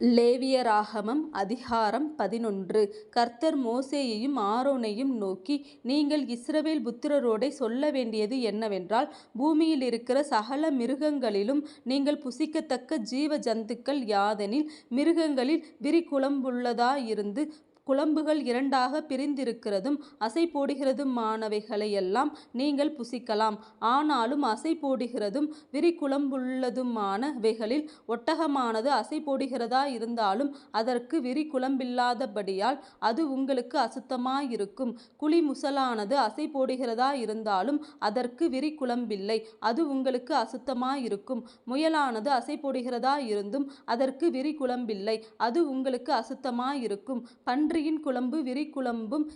லேவியராகமம் அதிகாரம் பதினொன்று. கர்த்தர் மோசேயையும் ஆரோனையும் நோக்கி நீங்கள் இஸ்ரவேல் புத்திரரோடே சொல்ல வேண்டியது என்னவென்றால் பூமியில் இருக்கிற சகல மிருகங்களிலும் நீங்கள் புசிக்கத்தக்க ஜீவ ஜந்துக்கள் யாதெனில் மிருகங்களில் விரிகுளம்புள்ளதாயிருந்து குழம்புகள் இரண்டாக பிரிந்திருக்கிறதும் அசை அசைபோடுகிறதுமானவைகளையெல்லாம் நீங்கள் புசிக்கலாம். ஆனாலும் அசை போடுகிறதும் விரிகுழம்புள்ளதுமானவைகளில் ஒட்டகமானது அசை போடுகிறதா இருந்தாலும் அதற்கு விரிகுழம்பில்லாதபடியால் அது உங்களுக்கு அசுத்தமாயிருக்கும். போடுகிறதா இருந்தாலும் அதற்கு விரிகுழம்பில்லை அது உங்களுக்கு அசுத்தமாயிருக்கும். முயலானது அசை போடுகிறதா இருந்தும் அதற்கு விரிகுழம்பில்லை அது உங்களுக்கு அசுத்தமாயிருக்கும். பண்பு பன்றியின் குளம்பு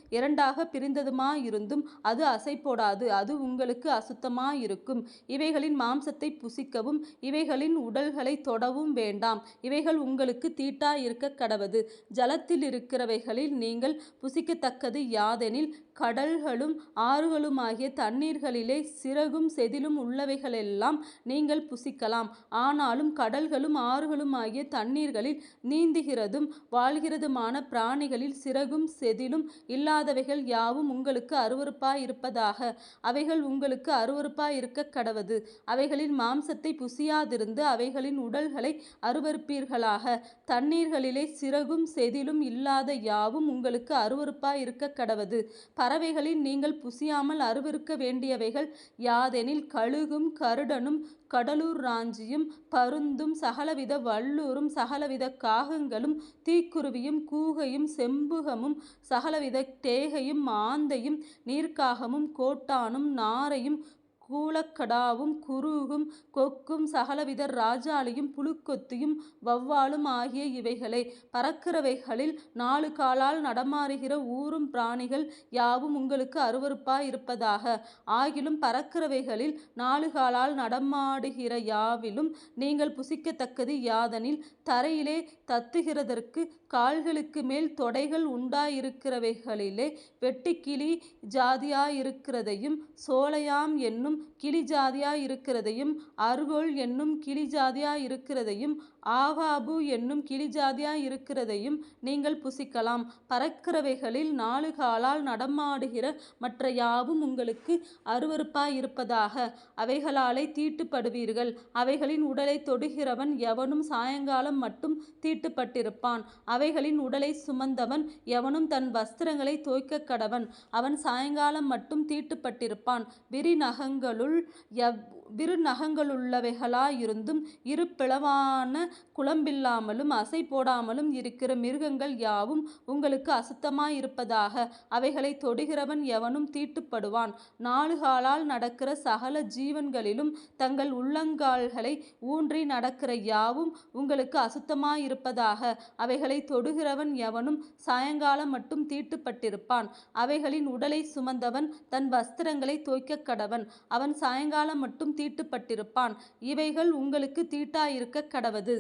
இரண்டாக பிரிந்ததுமா பிரிந்ததுமாயிருந்தும் அது அசைபோடாது அது உங்களுக்கு அசுத்தமாயிருக்கும். இவைகளின் மாம்சத்தை புசிக்கவும் இவைகளின் உடல்களை தொடவும் வேண்டாம் இவைகள் உங்களுக்கு தீட்டா இருக்க கடவது ஜலத்தில் இருக்கிறவைகளில் நீங்கள் புசிக்கத்தக்கது யாதெனில் கடல்களும் ஆறுகளுமாகிய தண்ணீர்களிலே சிறகும் செதிலும் உள்ளவைகளெல்லாம் நீங்கள் புசிக்கலாம். ஆனாலும் கடல்களும் ஆறுகளுமாகிய தண்ணீர்களில் நீந்துகிறதும் வாழ்கிறதுமான பிராணிகளில் சிறகும் செதிலும் இல்லாதவைகள் யாவும் உங்களுக்கு அருவறுப்பாயிருப்பதாக அவைகள் உங்களுக்கு அருவருப்பாயிருக்கக்கடவது. அவைகளின் மாம்சத்தை புசியாதிருந்து அவைகளின் உடல்களை அருவருப்பீர்களாக. தண்ணீர்களிலே சிறகும் செதிலும் இல்லாத யாவும் உங்களுக்கு அருவருப்பாயிருக்கக்கடவது. பறவைகளில் நீங்கள் புசியாமல் அருவருக்க வேண்டியவைகள் யாதெனில் கழுகும் கருடனும் கடலூர் ராஞ்சியும் பருந்தும் சகலவித வல்லூரும் சகலவித காகங்களும் தீக்குருவியும் கூகையும் செம்புகமும் சகலவித தேகையும் மாந்தையும் நீர்க்காகமும் கோட்டானும் நாரையும் கூலக்கடாவும் குருகும் கொக்கும் சகலவித ராஜாளியும் புழுக்கொத்தியும் வௌவாலும் ஆகிய இவைகளே. பறக்கிறவைகளில் நாலு காலால் நடமாறுகிற ஊரும் பிராணிகள் யாவும் உங்களுக்கு அருவருப்பாயிருப்பதாக. ஆகிலும் பறக்கிறவைகளில் நாலுகாலால் நடமாடுகிற யாவிலும் நீங்கள் புசிக்கத்தக்கது யாதனில் தரையிலே தத்துகிறதற்கு கால்களுக்கு மேல் தொடைகள் உண்டாயிருக்கிறவைகளிலே வெட்டுக்கிளி ஜாதியாயிருக்கிறதையும் சோலையாம் என்னும் கிளி ஜாதியா இருக்கிறதையும் அர்கோல் என்னும் கிளி ஜாதியா இருக்கிறதையும் ஆகாபு என்னும் கிளி ஜாதியா இருக்கிறதையும் நீங்கள் புசிக்கலாம். பறக்கிறவைகளில் நாலு காலால் நடமாடுகிற மற்ற யாவும் உங்களுக்கு அருவருப்பாயிருப்பதாக. அவைகளாலே தீட்டுப்படுவீர்கள். அவைகளின் உடலை தொடுகிறவன் எவனும் சாயங்காலம் மட்டும் தீட்டுப்பட்டிருப்பான். அவைகளின் உடலை சுமந்தவன் எவனும் தன் வஸ்திரங்களை தோய்க்க கடவன் அவன் சாயங்காலம் மட்டும் தீட்டுப்பட்டிருப்பான். நகங்களுள்ளவைகளாயிருந்தும் இரு பிளவான குழம்பில்லாமலும் குளம்பில்லாமலும் அசைபோடாமலும் இருக்கிற மிருகங்கள் யாவும் உங்களுக்கு அசுத்தமாயிருப்பதாக. அவைகளை தொடுகிறவன் எவனும் தீட்டுப்படுவான். நாலுகாலால் நடக்கிற சகல ஜீவன்களிலும் தங்கள் உள்ளங்கால்களை ஊன்றி நடக்கிற யாவும் உங்களுக்கு அசுத்தமாயிருப்பதாக. அவைகளை தொடுகிறவன் எவனும் சாயங்காலம் மட்டும் தீட்டுப்பட்டிருப்பான். அவைகளின் உடலை சுமந்தவன் தன் வஸ்திரங்களை தோய்க்க கடவன் அவன் சாயங்காலம் மட்டும் தீட்டுப்பட்டிருப்பான். இவைகள் உங்களுக்குத் தீட்டாயிருக்கக்கடவது.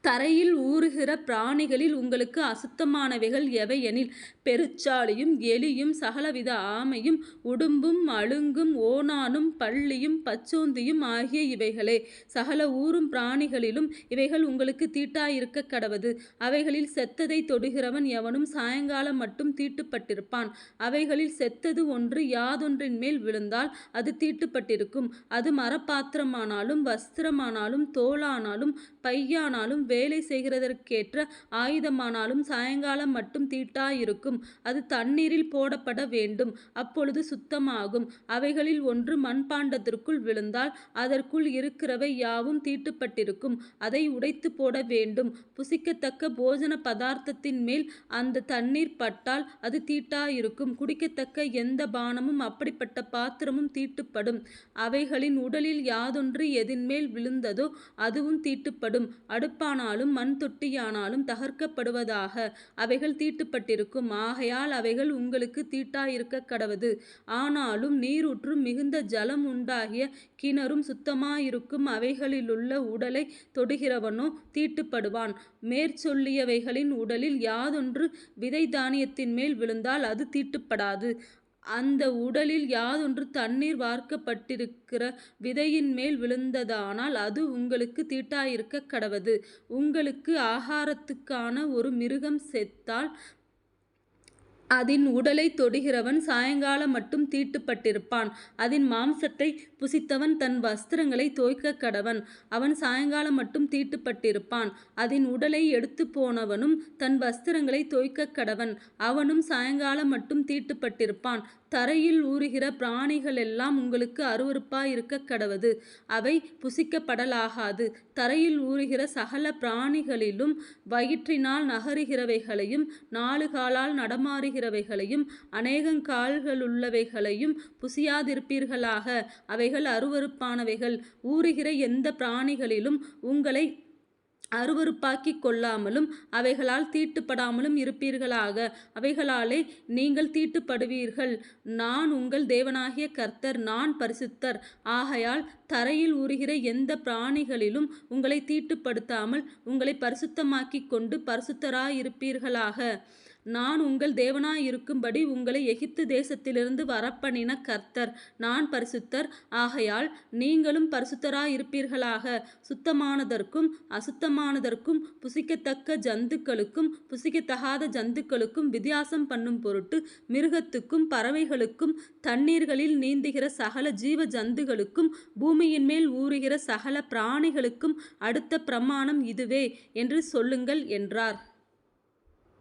தரையில் ஊறுகிற பிராணிகளில் உங்களுக்கு அசுத்தமானவைகள் எவையெனில் பெருச்சாளியும் எலியும் சகலவித ஆமையும் உடும்பும் அழுங்கும் ஓனானும் பள்ளியும் பச்சோந்தியும் ஆகிய இவைகளே. சகல ஊறும் பிராணிகளிலும் இவைகள் உங்களுக்கு தீட்டாயிருக்க கடவது அவைகளில் செத்ததைத் தொடுகிறவன் எவனும் சாயங்காலம் மட்டும் தீட்டுப்பட்டிருப்பான். அவைகளில் செத்தது ஒன்று யாதொன்றின் மேல் விழுந்தால் அது தீட்டுப்பட்டிருக்கும். அது மரப்பாத்திரமானாலும் வஸ்திரமானாலும் தோலானாலும் பையானாலும் வேலை செய்கிறதற்கேற்ற ஆயுதமானாலும் சாயங்காலம் மட்டும் தீட்டாயிருக்கும். அது தண்ணீரில் போடப்பட வேண்டும் அப்பொழுது சுத்தமாகும். அவைகளில் ஒன்று மண்பாண்டத்திற்குள் விழுந்தால் அதற்குள் இருக்கிறவை யாவும் தீட்டுப்பட்டிருக்கும். அதை உடைத்து போட வேண்டும். புசிக்கத்தக்க போஜன பதார்த்தத்தின் மேல் அந்த தண்ணீர் பட்டால் அது தீட்டாயிருக்கும். குடிக்கத்தக்க எந்த பானமும் அப்படிப்பட்ட பாத்திரமும் தீட்டுப்படும். அவைகளின் உடலில் யாதொன்று எதின்மேல் விழுந்ததோ அதுவும் தீட்டுப்படும். அடுப்ப ஆனாலும் மண் தொட்டியானாலும் தகர்க்கப்படுவதாக. அவைகள் தீட்டுப்பட்டிருக்கும். ஆகையால் அவைகள் உங்களுக்கு தீட்டாயிருக்க கடவது ஆனாலும் நீரூற்றும் மிகுந்த ஜலம் உண்டாகிய கிணறும் சுத்தமாயிருக்கும். அவைகளிலுள்ள உடலை தொடுகிறவனோ தீட்டுப்படுவான். மேற்சொல்லியவைகளின் உடலில் யாதொன்று விதை தானியத்தின்மேல் விழுந்தால் அது தீட்டுப்படாது. அந்த உடலில் யாதொன்று தண்ணீர் வார்க்கப்பட்டிருக்கிற விதையின் மேல் விழுந்ததானால் அது உங்களுக்கு தீட்டாயிருக்க கடவது. உங்களுக்கு ஆகாரத்துக்கான ஒரு மிருகம் செத்தால் அதின் உடலை தொடுகிறவன் சாயங்காலம் மட்டும் தீட்டுப்பட்டிருப்பான். அதின் மாம்சத்தை புசித்தவன் தன் வஸ்திரங்களைத் தோய்க்கக்கடவன் அவன் சாயங்காலம் மட்டும் தீட்டுப்பட்டிருப்பான். அதின் உடலை எடுத்துப்போனவனும் தன் வஸ்திரங்களை தோய்க்க கடவன் அவனும் சாயங்காலம் மட்டும் தீட்டுப்பட்டிருப்பான். தரையில் ஊருகிற பிராணிகளெல்லாம் உங்களுக்கு அருவருப்பாயிருக்கக் கடவது. அவை புசிக்கப்படலாகாது. தரையில் ஊறுகிற சகல பிராணிகளிலும் வயிற்றினால் நகருகிறவைகளையும் நாலு காலால் நடமாறுகிற நடமாடுகிறவைகளையும் அநேகங்கால்களுள்ளவைகளையும் புசியாதிருப்பீர்களாக அவைகள் அருவருப்பானவைகள். ஊறுகிற எந்த பிராணிகளிலும் உங்களை அருவறுப்பாக்கிக் கொள்ளாமலும் அவைகளால் தீட்டுப்படாமலும் இருப்பீர்களாக அவைகளாலே நீங்கள் தீட்டுப்படுவீர்கள். நான் உங்கள் தேவனாகிய கர்த்தர் நான் பரிசுத்தர். ஆகையால் தரையில் ஊருகிற எந்த பிராணிகளிலும் உங்களை தீட்டுப்படுத்தாமல் உங்களைப் பரிசுத்தமாக்கிக்கொண்டு பரிசுத்தராயிருப்பீர்களாக. நான் உங்கள் தேவனாயிருக்கும்படி உங்களை எகிப்து தேசத்திலிருந்து வரப்பண்ணின கர்த்தர் நான் பரிசுத்தர். ஆகையால் நீங்களும் பரிசுத்தராயிருப்பீர்களாக. சுத்தமானதற்கும் அசுத்தமானதற்கும் புசிக்கத்தக்க ஜந்துக்களுக்கும் புசிக்கத்தகாத ஜந்துக்களுக்கும் வித்தியாசம் பண்ணும் பொருட்டு மிருகத்துக்கும் பறவைகளுக்கும் தண்ணீர்களில் நீந்துகிற சகல ஜீவ ஜந்துக்களுக்கும் பூமியின்மேல் ஊறுகிற சகல பிராணிகளுக்கும் அடுத்த பிரமாணம் இதுவே என்று சொல்லுங்கள் என்றார்.